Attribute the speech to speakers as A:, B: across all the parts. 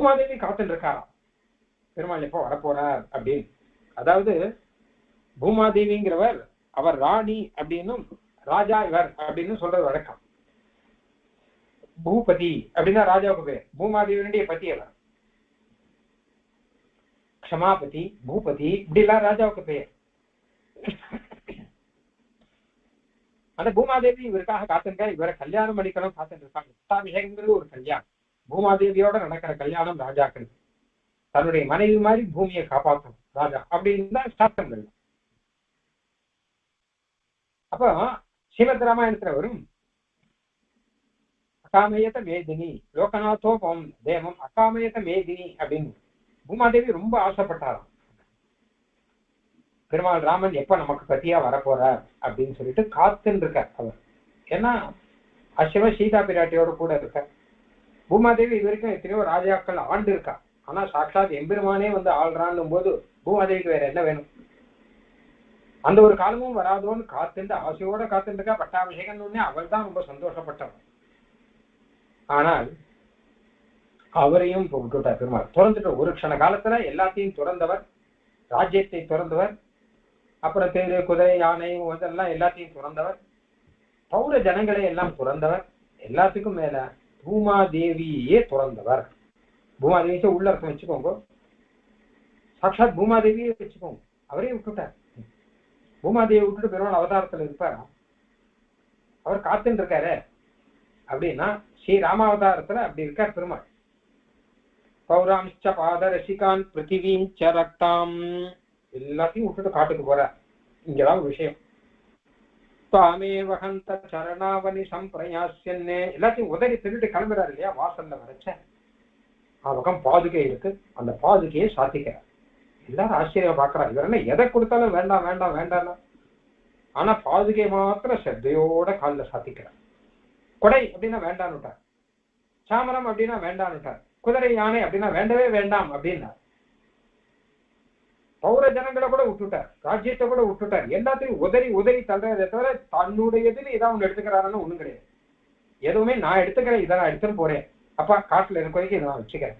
A: பூமாதேவி காத்துட்டு இருக்காராம் பெருமாள் எப்போ வரப்போறார் அப்படின்னு. அதாவது பூமாதேவிங்கிறவர் அவர் ராணி அப்படின்னும் ராஜா இவர் அப்படின்னு சொல்றது வழக்கம். பூபதி அப்படின்னா ராஜாவுக்கு பேர். பூமாதேவியுடைய பத்தி அவர். க்ஷமாபதி பூபதி இப்படி எல்லாம் ராஜாவுக்கு பெயர் அந்த பூமாதேவி இவருக்காக காத்திருக்கா இவரை கல்யாணம் பண்ணிக்கணும் காத்துட்டு இருக்காங்க பட்டாபிஷேகங்கிறது ஒரு கல்யாணம். பூமாதேவியோட நடக்கிற கல்யாணம் ராஜாக்கள். தன்னுடைய மனைவி மாதிரி பூமியை காப்பாற்றும் ராஜா அப்படின்னு தான் சாஸ்திரங்கள். அப்போ ஸ்ரீமத் ராமாயணத்துல வரும் அகாமயத மேதினி லோகநாதோபம் தேவம் அகாமயத மேதினி அப்படின்னு பூமாதேவி ரொம்ப ஆசைப்பட்டாராம். பெருமாள் ராமன் எப்ப நமக்கு பத்தியா வரப்போறார்? அப்படின்னு சொல்லிட்டு காத்துன்னு இருக்க அவர். ஏன்னா அசிவ சீதா பிராட்டியோட கூட இருக்க பூமாதேவி இது வரைக்கும் எத்தனையோ ராஜாக்கள் ஆண்டு இருக்கா ஆனா சாட்சாத் எம்பெருமானே வந்து ஆள்றான்னும் போது பூமாதேவிக்கு வேற என்ன வேணும்? அந்த ஒரு காலமும் வராதோன்னு காத்துண்டு ஆசையோட காத்துட்டு பட்டாபிஷேகம்னு உடனே அவள் தான் ரொம்ப சந்தோஷப்பட்டவன் ஆனால் அவரையும் விட்டுட்டார் பெருமாள். திறந்துட்டு ஒரு க்ஷண காலத்துல எல்லாத்தையும் துறந்தவர் ராஜ்யத்தை துறந்தவர் அப்புறம் தேர் குதிரை யானை இதெல்லாம் எல்லாத்தையும் துறந்தவர் பௌர ஜனங்களை எல்லாம் துறந்தவர் எல்லாத்துக்கும் மேல பூமாதேவியே பிறந்தவர் பூமாதேவியை உள்ள இருக்க வச்சுக்கோங்க. சாட்சாத் பூமாதேவியே வச்சுக்கோங்க. அவரையும் விட்டுட்டார். பூமாதேவியை விட்டுட்டு பெருமாள் அவதாரத்துல இருப்பாரா? அவர் காத்துன்னு இருக்காரு. அப்படின்னா ஸ்ரீ ராமாவதாரத்துல அப்படி இருக்கார் பெருமாள். பௌராம்ச்ச பாத ரசிகான் பிருத்திவீம் ச ரக்தாம். எல்லாத்தையும் விட்டுட்டு காட்டுக்கு போற இங்கதான் ஒரு விஷயம். தாமே வகந்த சரணாவணி சம்பிரயாசியன்னே எல்லாத்தையும் உதறி திருட்டு கிளம்புறாரு இல்லையா? வாசல்ல வரைச்ச ஆ பாதுகை இருக்கு. அந்த பாதுகையை சாத்திக்கிறார். எல்லாரும் ஆச்சரியம் பாக்குறாரு இவர் என்ன எதை கொடுத்தாலும் வேண்டாம் வேண்டாம் வேண்டாம் ஆனா பாதுகை மாத்திரம் சிரத்தையோட காலில் சாத்திக்கிறார். கொடை அப்படின்னா வேண்டான்னுட்டார் சாமரம் அப்படின்னா வேண்டான்னுட்டார் குதிரை யானை அப்படின்னா வேண்டவே வேண்டாம் அப்படின்னா பௌர ஜனங்களை கூட விட்டுட்டார். ராஜ்யத்தை கூட விட்டுட்டார். எல்லாத்தையும் உதறி உதறி தள்ளுறதை தவிர தன்னுடையதுன்னு ஏதாவது ஒன்று எடுத்துக்கிறாருன்னு ஒண்ணும் கிடையாது. எதுவுமே நான் எடுத்துக்கிறேன் இதை நான் எடுத்துட்டு போறேன். அப்பா காட்டுல இருக்க வரைக்கும் இதை நான் வச்சுக்கிறேன்.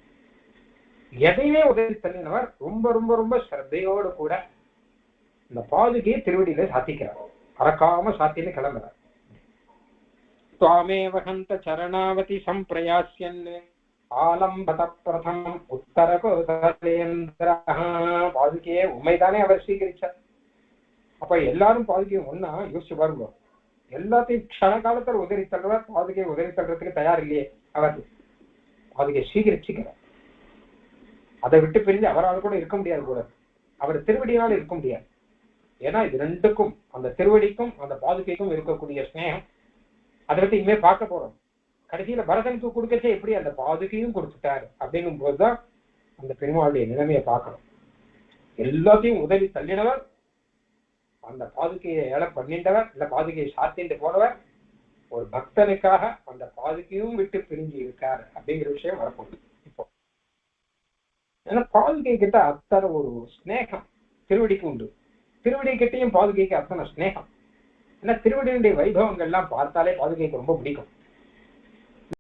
A: எதையுமே உதவி தள்ளினவர் ரொம்ப ரொம்ப ரொம்ப ஸ்ரத்தையோடு கூட இந்த பாதுகையை திருவடியில சாத்திக்கிறார். மறக்காம சாத்தின்னு கிளம்புறார். சுவாமே வகந்த சரணாவதி சம்பிரயாசியன் ஆலம்பத பிரதமம் உத்தர கோதேந்திரஹா பாதுகையே உண்மைதானே அவர் ஸ்வீகரிச்சார். அப்ப எல்லாரும் பாதுகையை ஒன்னா யோசிச்சு பாருங்க. எல்லாத்தையும் க்ஷண காலத்தில் உதறி தள்ளுவார் பாதுகையை உதறி தள்ளுறதுக்கு தயார் இல்லையே அவர். பாதுகையை ஸ்வீகரிச்சுக்கிறார். அதை விட்டு பிரிஞ்சு அவரால் கூட இருக்க முடியாது கூட அவர் திருவடியால் இருக்க முடியாது. ஏன்னா இது ரெண்டுக்கும் அந்த திருவடிக்கும் அந்த பாதுகைக்கும் இருக்கக்கூடிய ஸ்நேகம் அதை பத்தி இனிமே பார்க்க போறோம். கடைசியில பரதனுக்கு கொடுக்கச்சே எப்படி அந்த பாதுகையும் கொடுத்துட்டாரு அப்படிங்கும் போதுதான் அந்த பெருமாளுடைய நிலைமையை பார்க்கணும். எல்லாத்தையும் உதவி தள்ளினவர் அந்த பாதுகையை ஏழை பண்ணிட்டவர் இல்ல பாதுகையை சாத்திட்டு போனவர் ஒரு பக்தனுக்காக அந்த பாதுகையும் விட்டு பிரிஞ்சு இருக்கார் அப்படிங்கிற விஷயம் வரப்போகுது. இப்போ ஏன்னா பாதுகை கிட்ட அத்தனை ஒரு ஸ்நேகம் திருவடிக்கு உண்டு. திருவடி கிட்டையும் பாதுகைக்கு அத்தனை ஸ்நேகம் ஏன்னா திருவடியினுடைய வைபவங்கள்லாம் பார்த்தாலே பாதுகைக்கு ரொம்ப பிடிக்கும்.